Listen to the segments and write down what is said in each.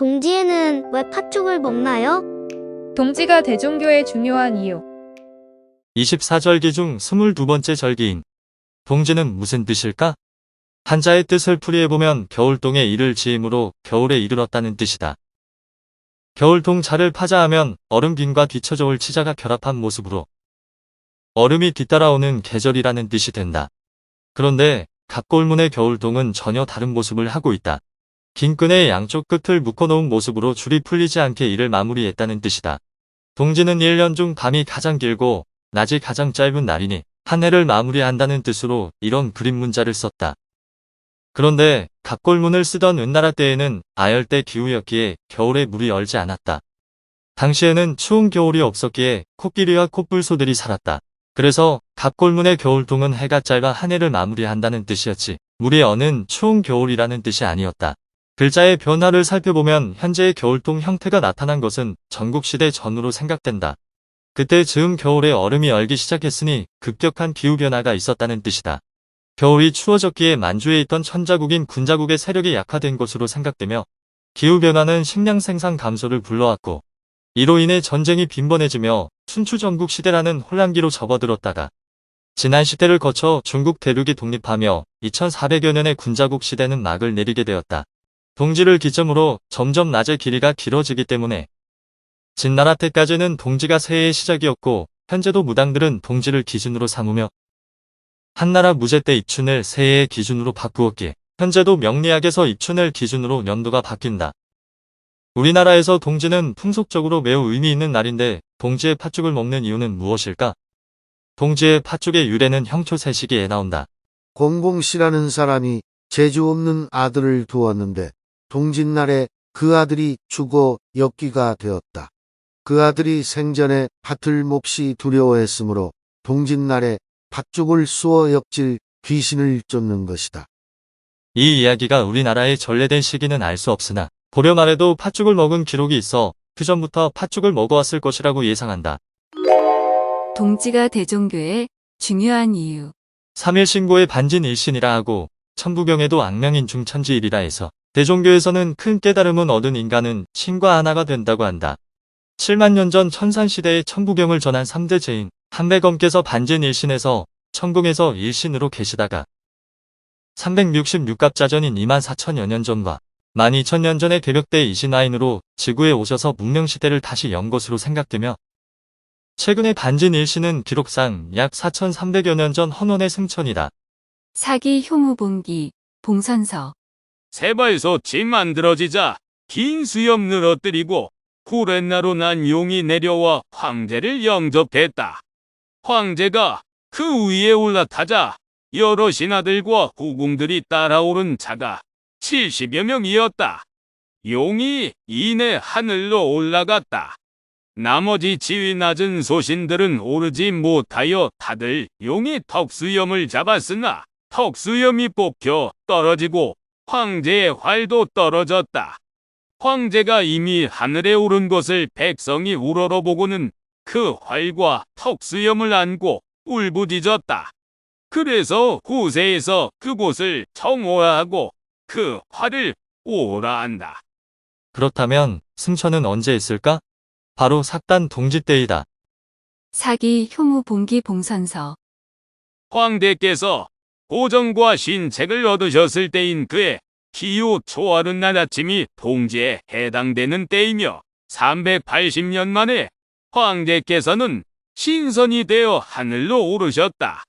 동지에는 왜 팥죽을 먹나요? 동지가 대종교의 중요한 이유. 24절기 중 22번째 절기인 동지는 무슨 뜻일까? 한자의 뜻을 풀이해보면 겨울동에 이를 지음으로 겨울에 이르렀다는 뜻이다. 겨울동 자를 파자하면 얼음빈과 뒤처져올 치자가 결합한 모습으로 얼음이 뒤따라오는 계절이라는 뜻이 된다. 그런데 갑골문의 겨울동은 전혀 다른 모습을 하고 있다. 긴 끈의 양쪽 끝을 묶어놓은 모습으로 줄이 풀리지 않게 이를 마무리했다는 뜻이다. 동지는 1년 중 밤이 가장 길고 낮이 가장 짧은 날이니 한 해를 마무리한다는 뜻으로 이런 그림 문자를 썼다. 그런데 갑골문을 쓰던 은나라 때에는 아열대 기후였기에 겨울에 물이 얼지 않았다. 당시에는 추운 겨울이 없었기에 코끼리와 콧불소들이 살았다. 그래서 갑골문의 겨울동은 해가 짧아 한 해를 마무리한다는 뜻이었지 물이 어는 추운 겨울이라는 뜻이 아니었다. 글자의 변화를 살펴보면 현재의 겨울동 형태가 나타난 것은 전국시대 전후로 생각된다. 그때 즈음 겨울에 얼음이 얼기 시작했으니 급격한 기후변화가 있었다는 뜻이다. 겨울이 추워졌기에 만주에 있던 천자국인 군자국의 세력이 약화된 것으로 생각되며 기후변화는 식량 생산 감소를 불러왔고 이로 인해 전쟁이 빈번해지며 춘추 전국 시대라는 혼란기로 접어들었다가 지난 시대를 거쳐 중국 대륙이 독립하며 2400여 년의 군자국 시대는 막을 내리게 되었다. 동지를 기점으로 점점 낮의 길이가 길어지기 때문에 진나라 때까지는 동지가 새해의 시작이었고 현재도 무당들은 동지를 기준으로 삼으며 한나라 무제 때 입춘을 새해의 기준으로 바꾸었기에 현재도 명리학에서 입춘을 기준으로 연도가 바뀐다. 우리나라에서 동지는 풍속적으로 매우 의미 있는 날인데 동지의 팥죽을 먹는 이유는 무엇일까? 동지의 팥죽의 유래는 형초세시기에 나온다. 공공씨라는 사람이 재주 없는 아들을 두었는데 동짓날에 그 아들이 죽어 엽기가 되었다. 그 아들이 생전에 밭을 몹시 두려워했으므로 동짓날에 팥죽을 쏘어 엽질 귀신을 쫓는 것이다. 이 이야기가 우리나라에 전래된 시기는 알 수 없으나 보려말해도 팥죽을 먹은 기록이 있어 그 전부터 팥죽을 먹어왔을 것이라고 예상한다. 동지가 대종교의 중요한 이유. 3일 신고의 반진 일신이라 하고 천부경에도 악명인 중천지일이라 해서 대종교에서는 큰 깨달음은 얻은 인간은 신과 하나가 된다고 한다. 7만 년 전 천산시대의 천부경을 전한 3대 제인 한배검께서 반진 일신에서 천궁에서 일신으로 계시다가 366갑자전인 2만 4천여 년 전과 12,000년 전의 괴력대 이신와인으로 지구에 오셔서 문명시대를 다시 연 것으로 생각되며 최근의 반진 일신은 기록상 약 4,300여 년 전 헌원의 승천이다. 사기 효무봉기 봉선서. 세발소 집 만들어지자 긴 수염 늘어뜨리고 후렌나로 난 용이 내려와 황제를 영접했다. 황제가 그 위에 올라타자 여러 신하들과 후궁들이 따라오른 자가 70여 명이었다. 용이 이내 하늘로 올라갔다. 나머지 지위 낮은 소신들은 오르지 못하여 다들 용이 턱수염을 잡았으나 턱수염이 뽑혀 떨어지고 황제의 활도 떨어졌다. 황제가 이미 하늘에 오른 것을 백성이 우러러보고는 그 활과 턱수염을 안고 울부짖었다. 그래서 후세에서 그곳을 청호하고 그 활을 오라 한다. 그렇다면 승천은 언제 있을까? 바로 삭단 동지 때이다. 사기 효무 봉기 봉선서. 황대께서 고정과 신책을 얻으셨을 때인 그의 기후 초하른 날 아침이 동지에 해당되는 때이며 380년 만에 황제께서는 신선이 되어 하늘로 오르셨다.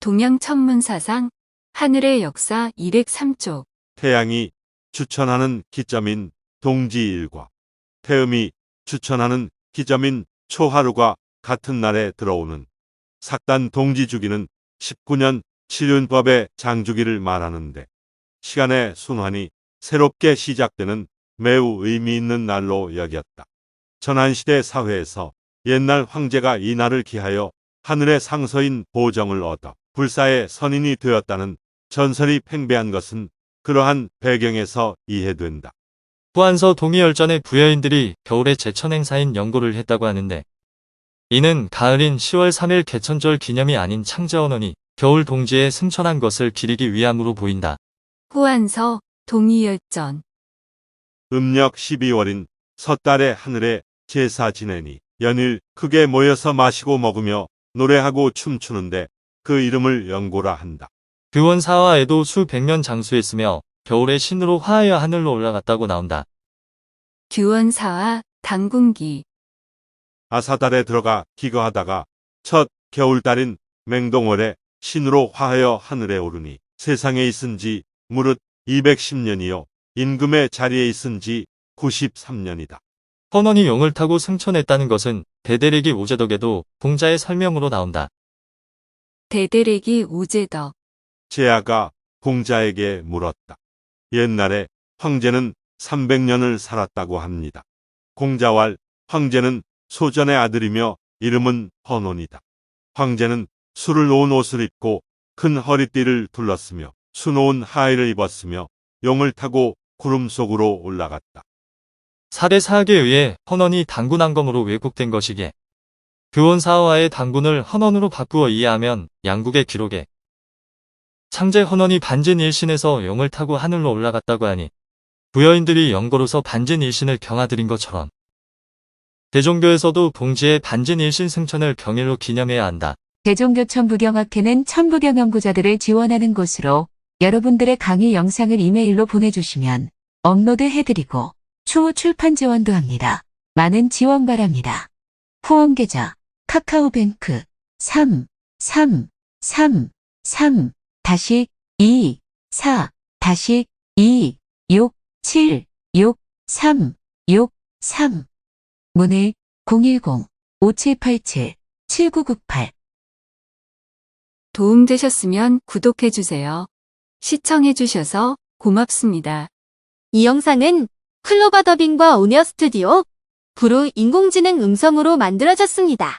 동양천문사상 하늘의 역사 203쪽. 태양이 추천하는 기점인 동지일과 태음이 추천하는 기점인 초하루가 같은 날에 들어오는 삭단 동지 주기는 19년 칠륜법의 장주기를 말하는데 시간의 순환이 새롭게 시작되는 매우 의미 있는 날로 여겼다. 전한시대 사회에서 옛날 황제가 이 날을 기하여 하늘의 상서인 보정을 얻어 불사의 선인이 되었다는 전설이 팽배한 것은 그러한 배경에서 이해된다. 후한서 동의열전의 부여인들이 겨울에 제천 행사인 연고를 했다고 하는데 이는 가을인 10월 3일 개천절 기념이 아닌 창제언원이 겨울 동지에 승천한 것을 기리기 위함으로 보인다. 후한서 동의열전. 음력 12월인 섣달에 하늘에 제사 지내니 연일 크게 모여서 마시고 먹으며 노래하고 춤추는데 그 이름을 연고라 한다. 규원 사화에도 수백 년 장수했으며 겨울에 신으로 화하여 하늘로 올라갔다고 나온다. 규원사와 당군기 아사달에 들어가 기거하다가 첫 겨울달인 맹동월에 신으로 화하여 하늘에 오르니 세상에 있은 지 무릇 210년이요 임금의 자리에 있은 지 93년이다. 헌원이 용을 타고 승천했다는 것은 대대리기 오제덕에도 공자의 설명으로 나온다. 대대래기 오제덕 제아가 공자에게 물었다. 옛날에 황제는 300년을 살았다고 합니다. 공자왈 황제는 소전의 아들이며 이름은 헌원이다. 황제는 술을 놓은 옷을 입고 큰 허리띠를 둘렀으며 수놓은 하의를 입었으며 용을 타고 구름 속으로 올라갔다. 사대 사학에 의해 헌원이 당군한검으로 왜곡된 것이기에 규원 사화의 당군을 헌원으로 바꾸어 이해하면 양국의 기록에 창제 헌원이 반진 일신에서 용을 타고 하늘로 올라갔다고 하니 부여인들이 영거로서 반진 일신을 경하드린 것처럼 대종교에서도 동지의 반진 일신 승천을 경일로 기념해야 한다. 대종교 천 부경학회는 천부경 연구자들을 지원하는 곳으로 여러분들의 강의 영상을 이메일로 보내주시면 업로드 해드리고 추후 출판 지원도 합니다. 많은 지원 바랍니다. 후원 계좌 카카오뱅크 3 3 3 3 다시 2 4 다시 2 6 7 6 3 6 3 문의 010-5787 7998 도움되셨으면 구독해주세요. 시청해주셔서 고맙습니다. 이 영상은 클로버 더빙과 오니어 스튜디오, 브루 인공지능 음성으로 만들어졌습니다.